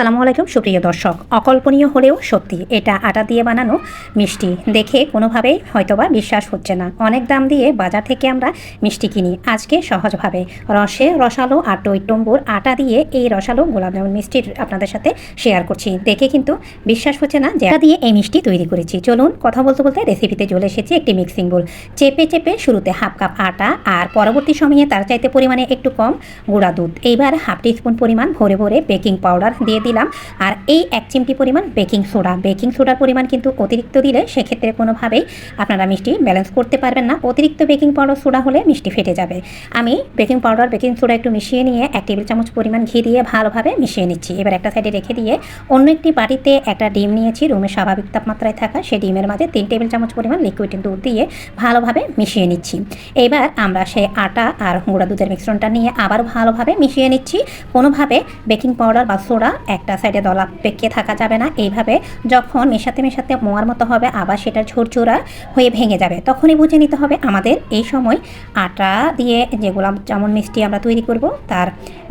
সালামু আলাইকুম, সুপ্রিয় দর্শক। অকল্পনীয় হলেও সত্যি, এটা আটা দিয়ে বানানো মিষ্টি। দেখে কোনোভাবেই হয়তোবা বিশ্বাস হচ্ছে না। অনেক দাম দিয়ে বাজার থেকে আমরা মিষ্টি কিনি, আজকে সহজভাবে। রসে রসালো আর টইটম্বুর আটা দিয়ে এই রসালো গোলাপ জামুন মিষ্টির আপনাদের সাথে শেয়ার করছি। দেখে কিন্তু বিশ্বাস হচ্ছে না যে আটা দিয়ে এই মিষ্টি তৈরি করেছি। চলুন কথা বলতে বলতে রেসিপিতে চলে এসেছি একটি মিক্সিং বোল চেপে চেপে শুরুতে হাফ কাপ আটা আর পরবর্তী সময়ে তার চাইতে পরিমাণে একটু কম গুঁড়া দুধ। এইবার হাফ টি স্পুন পরিমাণ ভরে ভরে বেকিং পাউডার দিয়ে দিলাম। আর এই এক চিমটি পরিমাণ বেকিং সোডা। বেকিং সোডার পরিমাণ কিন্তু অতিরিক্ত দিলে সেক্ষেত্রে কোনোভাবেই আপনারা মিষ্টি ব্যালেন্স করতে পারবেন না। অতিরিক্ত বেকিং পাউডার সোডা হলে মিষ্টি ফেটে যাবে। আমি বেকিং পাউডার, বেকিং সোডা একটু মিশিয়ে নিয়ে এক টেবিল চামচ পরিমাণ ঘি দিয়ে ভালোভাবে মিশিয়ে নিচ্ছি। এবার একটা সাইডে রেখে দিয়ে অন্য একটি বাটিতে একটা ডিম নিয়েছি। রুমের স্বাভাবিক তাপমাত্রায় থাকা সেই ডিমের মাঝে তিন টেবিল চামচ পরিমাণ লিকুইড দুধ দিয়ে ভালোভাবে মিশিয়ে নিচ্ছি। এবার আমরা সেই আটা আর গুঁড়া দুধের মিশ্রণটা নিয়ে আবার ভালোভাবে মিশিয়ে নিচ্ছি। কোনোভাবে বেকিং পাউডার বা সোডা একটা সাইডে দলা পেকে থাকা যাবে না। এইভাবে যখন মেশাতে মেশাতে মোয়ার মতো হবে, আবার সেটা ঝুরঝুরা হয়ে ভেঙে যাবে। তখনই বুঝে নিতে হবে আমাদের এই সময় আটা দিয়ে যে গোলাপ জামুন মিষ্টি আমরা তৈরি করব, তার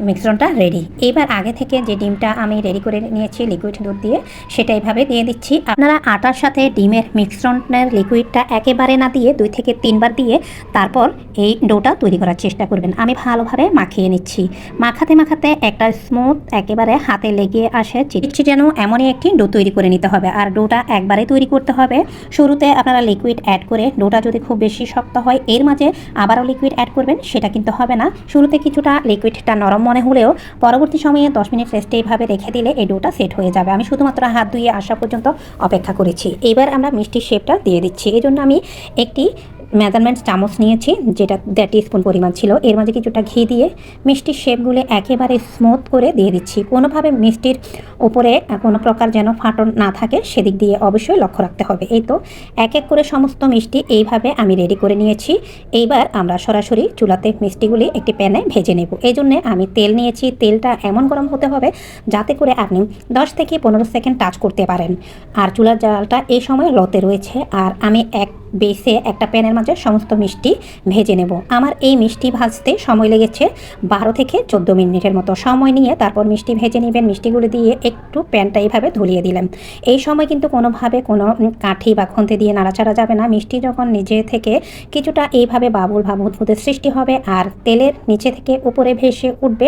মিশ্রণটা রেডি এবার আগে থেকে যে ডিমটা আমি রেডি করে নিয়েছি লিকুইড দুধ দিয়ে, সেটা এইভাবে দিয়ে দিচ্ছি। আপনারা আটার সাথে ডিমের মিশ্রণের লিকুইডটা একেবারে না দিয়ে দুই থেকে তিনবার দিয়ে তারপর এই ডোটা তৈরি করার চেষ্টা করবেন। আমি ভালোভাবে মাখিয়ে নিচ্ছি। মাখাতে মাখাতে একটা স্মুথ একেবারে হাতে লেগে আসে চিটছি যেন এমনই একটি ডো তৈরি করে নিতে হবে। আর ডোটা একবারে তৈরি করতে হবে। শুরুতে আপনারা লিকুইড অ্যাড করে ডোটা যদি খুব বেশি শক্ত হয়, এর মাঝে আবারও লিকুইড অ্যাড করবেন, সেটা কিন্তু হবে না। শুরুতে কিছুটা লিকুইডটা নরম মনে হলেও পরবর্তী সময়ে দশ মিনিট রেস্টে এইভাবে রেখে দিলে এই ডোটা সেট হয়ে যাবে। আমি শুধুমাত্র হাত ধুয়ে আসা পর্যন্ত অপেক্ষা করেছি। এবার আমরা মিষ্টির শেপটা দিয়ে দিচ্ছি। এই জন্য আমি একটি মেজারমেন্ট চামচ নিয়েছি, যেটা দেড় স্পুন পরিমাণ ছিল। এর মাঝে কিছুটা ঘি দিয়ে মিষ্টির শেপগুলো একেবারে স্মুথ করে দিয়ে দিচ্ছি। কোনোভাবে মিষ্টির উপরে কোনো প্রকার যেন ফাটন না থাকে, সেদিক দিয়ে অবশ্যই লক্ষ্য রাখতে হবে। এই তো এক এক করে সমস্ত মিষ্টি এইভাবে আমি রেডি করে নিয়েছি। এইবার আমরা সরাসরি চুলাতে মিষ্টিগুলি একটি প্যানে ভেজে নেব। এই জন্যে আমি তেল নিয়েছি। তেলটা এমন গরম হতে হবে যাতে করে আপনি দশ থেকে পনেরো সেকেন্ড টাচ করতে পারেন। আর চুলার জালটা এই সময় লতে রয়েছে। আর আমি এক বেসে একটা প্যানের মাঝে সমস্ত মিষ্টি ভেজে নেব। আমার এই মিষ্টি ভাজতে সময় লেগেছে বারো থেকে চোদ্দ মিনিটের মতো। সময় নিয়ে তারপর মিষ্টি ভেজে নেবেন। মিষ্টিগুলো দিয়ে একটু প্যানটা এইভাবে ধুলিয়ে দিলাম। এই সময় কিন্তু কোনোভাবে কোনো কাঠি বা খন্তি দিয়ে নাড়াচাড়া যাবে না। মিষ্টি যখন নিজে থেকে কিছুটা এইভাবে বাবুল ভাব উদ্ভুতের সৃষ্টি হবে আর তেলের নিচে থেকে উপরে ভেসে উঠবে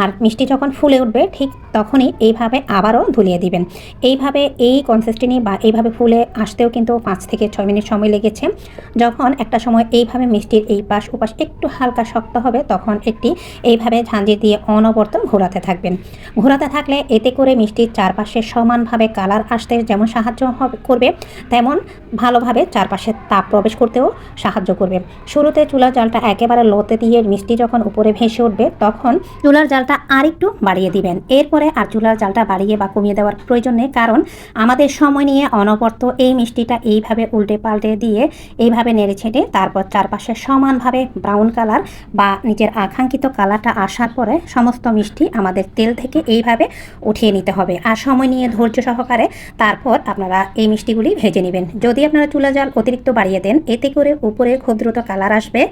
আর মিষ্টি যখন ফুলে উঠবে, ঠিক তখনই এইভাবে আবারও ধুলিয়ে দিবেন। এইভাবে এই কনসিস্টেন্সি বা এইভাবে ফুলে আসতেও কিন্তু পাঁচ থেকে ছয় মিনিট সময় লেগেছে। যখন একটা সময় এইভাবে মিষ্টির এই পাশ ওপাশ একটু হালকা শক্ত হবে, তখন একটি এইভাবে ঝাঁঝি দিয়ে অনবরত ঘোরাতে থাকবেন। ঘোরাতে থাকলে এতে করে মিষ্টির চারপাশে সমানভাবে কালার আসতে যেমন সাহায্য করবে, তেমন ভালোভাবে চারপাশে তাপ প্রবেশ করতেও সাহায্য করবে। শুরুতে চুলার জালটা একেবারে লোতে দিয়ে মিষ্টি যখন উপরে ভেসে উঠবে, তখন চুলার জালটা আরেকটু বাড়িয়ে দিবেন। এরপরে আর চুলার জালটা বাড়িয়ে বা কমিয়ে দেওয়ার প্রয়োজন নেই, কারণ আমাদের সময় নিয়ে অনবরত এই মিষ্টিটা এইভাবে উল্টে পাল্টে দিয়ে এইভাবে নেড়ে ছেড়ে তারপর চারপাশে সমানভাবে ব্রাউন কালার বা নিজের আকাঙ্ক্ষিত কালারটা আসার পরে সমস্ত মিষ্টি আমাদের তেল থেকে এইভাবে উঠিয়ে নিতে হবে। আর সময় নিয়ে ধৈর্য সহকারে তারপর আপনারা এই মিষ্টিগুলি ভেজে নেবেন। যদি আপনারা চুলা জাল অতিরিক্ত বাড়িয়ে দেন, এতে করে উপরে খুব দ্রুত কালার আসবে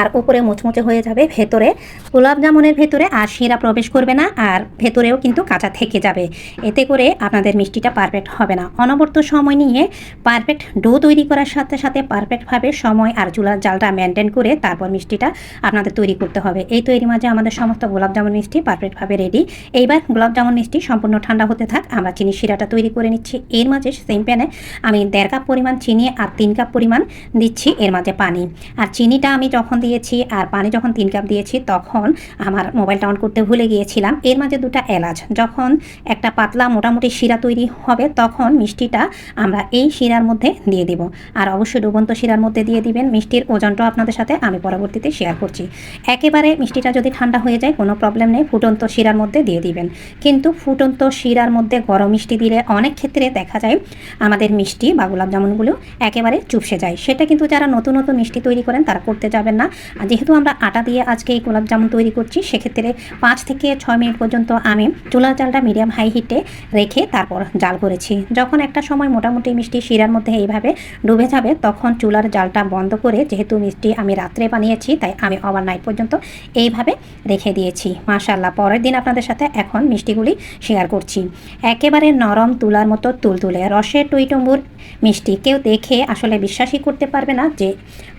আর উপরে মুচমুচে হয়ে যাবে। ভেতরে গোলাপ জামুনের ভেতরে আর শিরা প্রবেশ করবে না আর ভেতরেও কিন্তু কাঁচা থেকে যাবে। এতে করে আপনাদের মিষ্টিটা পারফেক্ট হবে না। অনবর্ত সময় নিয়ে পারফেক্ট ডো তৈরি করার সাথে সাথে পারফেক্টভাবে সময় আর চুলার জালটা মেনটেন করে তারপর মিষ্টিটা আপনাদের তৈরি করতে হবে। এই তৈরি মাঝে আমাদের সমস্ত গোলাপ জামুন মিষ্টি পারফেক্টভাবে রেডি এইবার গোলাপ জামুন মিষ্টি সম্পূর্ণ ঠান্ডা হতে থাক, আমরা চিনি শিরাটা তৈরি করে নিচ্ছি। এর মাঝে সেম প্যানে আমি দেড় কাপ পরিমাণ চিনি আর তিন কাপ পরিমাণ দিচ্ছি, এর মাঝে পানি। আর চিনিটা আমি যখন দিয়েছি আর পানি যখন তিন কাপ দিয়েছি, তখন আমার মোবাইলটা অন করতে ভুলে গিয়েছিলাম। এর মাঝে দুটা এলাচ। যখন একটা পাতলা মোটামুটি শিরা তৈরি হবে, তখন মিষ্টিটা আমরা এই শিরার মধ্যে দিয়ে দেব। আর অবশ্যই ডুবন্ত শিরার মধ্যে দিয়ে দিবেন মিষ্টির ওজনটাও আপনাদের সাথে আমি পরবর্তীতে শেয়ার করছি। একেবারে মিষ্টিটা যদি ঠান্ডা হয়ে যায়, কোনো প্রবলেম নেই ফুটন্ত শিরার মধ্যে দিয়ে দিবেন। কিন্তু ফুটন্ত শিরার মধ্যে গরম মিষ্টি দিলে অনেক ক্ষেত্রে দেখা যায় আমাদের মিষ্টি বা গোলাপ জামুনগুলো একেবারে চুপসে যায়। সেটা কিন্তু যারা নতুন নতুন মিষ্টি তৈরি করেন, তারা করতে যাবেন না। যেহেতু আমরা আটা দিয়ে আজকে এই গোলাপ জামুন তৈরি করছি, সেক্ষেত্রে পাঁচ থেকে ছয় মিনিট পর্যন্ত আমি চুলার জালটা মিডিয়াম হাই হিটে রেখে তারপর জাল করেছি। যখন একটা সময় মোটামুটি মিষ্টি শিরার মধ্যে এইভাবে ডুবে যাবে তখন চুলার জালটা বন্ধ করে যেহেতু মিষ্টি আমি রাত্রে বানিয়েছি, তাই আমি ওভারনাইট পর্যন্ত এইভাবে রেখে দিয়েছি। মাশাল্লাহ পরের দিন আপনাদের সাথে এখন মিষ্টিগুলি শেয়ার করছি। একেবারে নরম তুলার মতো তুলতুলে রসের টইটম্বুর মিষ্টি। কেউ দেখে আসলে বিশ্বাসই করতে পারবে না যে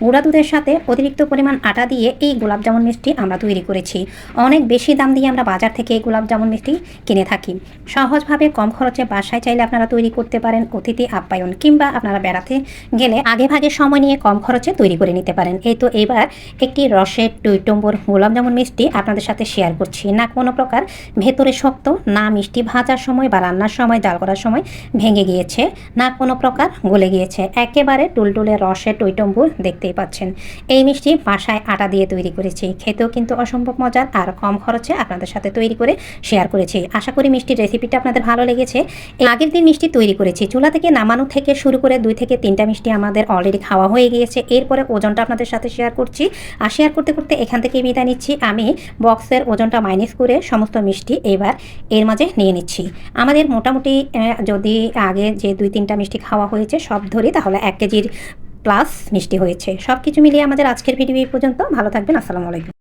গুঁড়া দুধের সাথে অতিরিক্ত পরিমাণ আটা দিয়ে এই গোলাপ জামুন মিষ্টি আমরা তৈরি করেছি। অনেক বেশি দাম দিয়ে আমরা বাজার থেকে এই গোলাপ জামুন মিষ্টি কিনে থাকি। সহজভাবে কম খরচে বাসায় চাইলে আপনারা তৈরি করতে পারেন অতিথি আপ্যায়ন কিংবা আপনারা বেড়াতে গেলে আগে ভাগে সময় নিয়ে কম খরচে তৈরি করে নিতে পারেন। এই তো এবার একটি রসের টইটম্বর জামুন মিষ্টি আপনাদের সাথে শেয়ার করছি। না, কোনো প্রকার ভেতরে শক্ত, না মিষ্টি ভাজার সময় বা রান্নার সময় জাল করার সময় ভেঙে গিয়েছে, না কোনো প্রকার গলে গিয়েছে। একেবারে টুলটুলে রসের টইটম্বুর দেখতেই পাচ্ছেন। এই মিষ্টি বাসায় আটা দিয়ে তৈরি করেছি। খেতেও কিন্তু অসম্ভব মজার আর কম খরচে আপনাদের সাথে তৈরি করে শেয়ার করেছি। আশা করি মিষ্টির রেসিপিটা আপনাদের ভালো লেগেছে। আগের দিন মিষ্টি তৈরি করেছি। চুলা থেকে নামানো থেকে শুরু করে দুই থেকে তিনটা মিষ্টি আমাদের অলরেডি খাওয়া হয়ে গিয়েছে। এরপরে ওজনটা আপনাদের সাথে শেয়ার করছি। আর শেয়ার করতে করতে এখান থেকে বিদায় নিচ্ছি। আমি বক্সের ওজনটা মাইনাস করে সমস্ত মিষ্টি এবার এর মাঝে নিয়ে নিচ্ছি। আমাদের মোটামুটি যদি আগে যে দুই তিনটা মিষ্টি খাওয়া হয়েছে, সব ধরি তাহলে এক কেজির প্লাস মিষ্টি হয়েছে। সব কিছু মিলিয়ে আমাদের আজকের ভিডিও এই পর্যন্ত। ভালো থাকবেন। আসসালামু আলাইকুম।